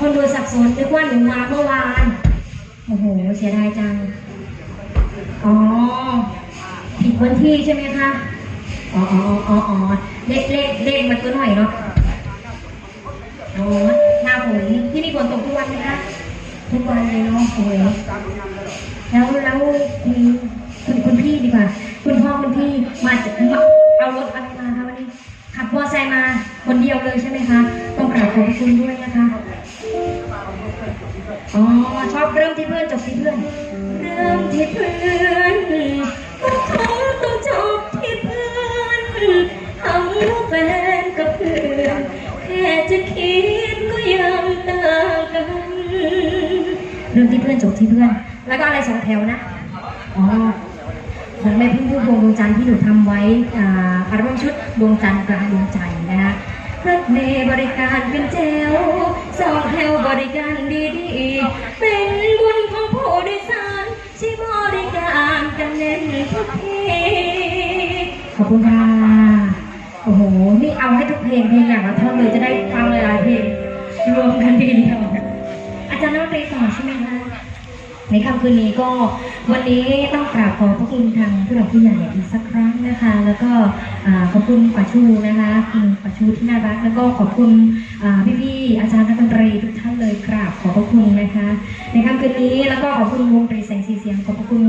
คนดูสับสนนึกว่าหนูมาเมื่อวาน โอ้โห เสียดายจัง อ๋อ ผิดพื้นที่ใช่ไหมคะ อ๋ออ๋ออ๋อเลขเลขเลขมาตัวหน่อยเนาะโอ้หน้าฝนที่นี่ฝนตกทุกวันไหมคะ ทุกวันเลยเนาะโอ้ยแล้วแล้วมี เริ่มที่เพื่อนจบที่เพื่อน แล้วก็อะไรสองแถวนะอ๋อของแม่พึ่งพุ่มพวงดวงจันทร์ที่หนูทำไว้อ่าอัลบั้มชุดดวงจันทร์กลางดวงใจนะคะรถเมย์บริการเป็นเจลสองแถวบริการดีๆเป็นบุญของผู้โดยสารที่บริการกันเน้นทุกทีขอบคุณค่ะโอ้โห นี่เอาให้ทุกเพลงเพลงอย่างละท่อนเลยจะได้ฟังหลายๆเพลงรวมกันทีเดียว อาจารย์นักดนตรีสอนใช่ไหมคะในค่ำคืนนี้ก็วันนี้ต้องกราบขอบพระคุณทางผู้หลักผู้ใหญ่อีกสักครั้งนะคะ แล้วก็ขอบคุณป่าชูนะคะคุณป่าชูที่น่ารักแล้วก็ขอบคุณพี่ๆอาจารย์นักดนตรีทุกท่านเลยกราบขอบพระคุณนะคะ ในค่ำคืนนี้แล้วก็ขอบคุณวงดนตรีแสงสีเสียงขอบพระคุณ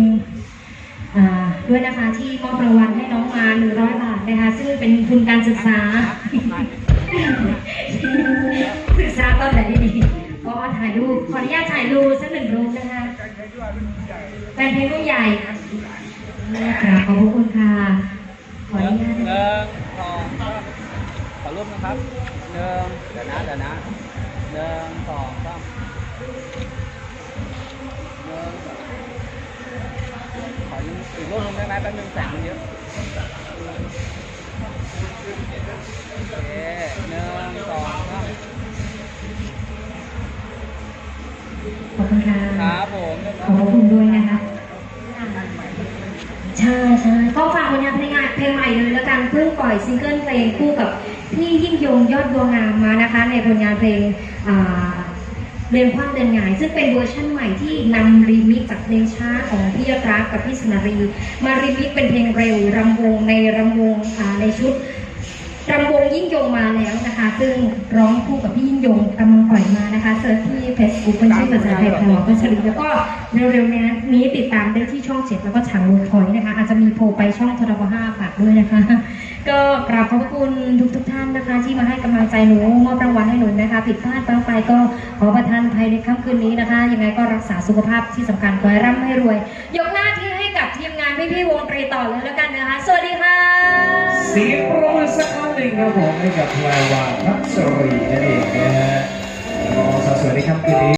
ด้วยนะคะที่มอบรางวัลให้น้องมา100บาทนะคะ ซึ่งเป็นทุนการศึกษาศึกษาตอนไหนดี ก็ถ่ายรูป ขออนุญาตถ่ายรูปสักหนึ่งรูปนะคะแฟนเพลงรุ่นใหญ่ค่ะขอบพระคุณค่ะ ขออนุญาตหนึ่งสองขอรูปนะครับหนึ่งเดี๋ยวนะเดี๋ยวนะหนึ่งสองสามหนึ่งขออีกรูปนึงได้ไหมแป๊บนึงแสงมันเยอะโอเคหนึ่งสาม ขอบ คุณค่ะ ครับผมขอบพระคุณด้วยนะคะใช่ใช่ก็ฝากผลงานเพลงเพลงใหม่เลยแล้วกันเพิ่งปล่อยซิงเกิลเพลงคู่กับพี่ยิ่งยงยอดดวงงามมานะคะ ในผลงานเพลงอ่าเรียนความเดินหงาย ซึ่งเป็นเวอร์ชั่นใหม่ที่นำรีมิกซ์จากเพลงช้าของพี่ยอดรักกับพี่สนารี มารีมิกซ์เป็นเพลงเร็วรำวงในรำวงอ่าในชุด รำวงยิ่งยงมาแล้วนะคะ ซึ่งร้องคู่กับพี่ยิ่งยงกำลังปล่อยมานะคะเซิร์ชที่เฟซบุ๊กเป็นชื่อภาษาไทยแพรวพัชรีแล้วก็เร็วๆนี้นี้ติดตามได้ที่ช่องเจ็ดแล้วก็ฉางวิร์คพอยนะคะ อาจจะมีโผล่ไปช่องทรบห้าฝากด้วยนะคะ ก็กราบขอบพระคุณทุกๆท่านนะคะ ที่มาให้กำลังใจหนูมอบรางวัลให้หนูนะคะผิดพลาดบ้างไปก็ขอประทานภัยในค่ำคืนนี้นะคะ ยังไงก็รักษาสุขภาพที่สำคัญขอให้ร่ำให้รวย ยกหน้าที่ ทีมงานพี่ๆวงตรีต่อเลยแล้วกันนะคะ สวัสดีค่ะ เสียงปรบมือสักครั้งหนึ่งครับผมให้กับแพรวาพัชรีนั่นเองนะฮะแล้วก็สาวสวยในค่ำคืนนี้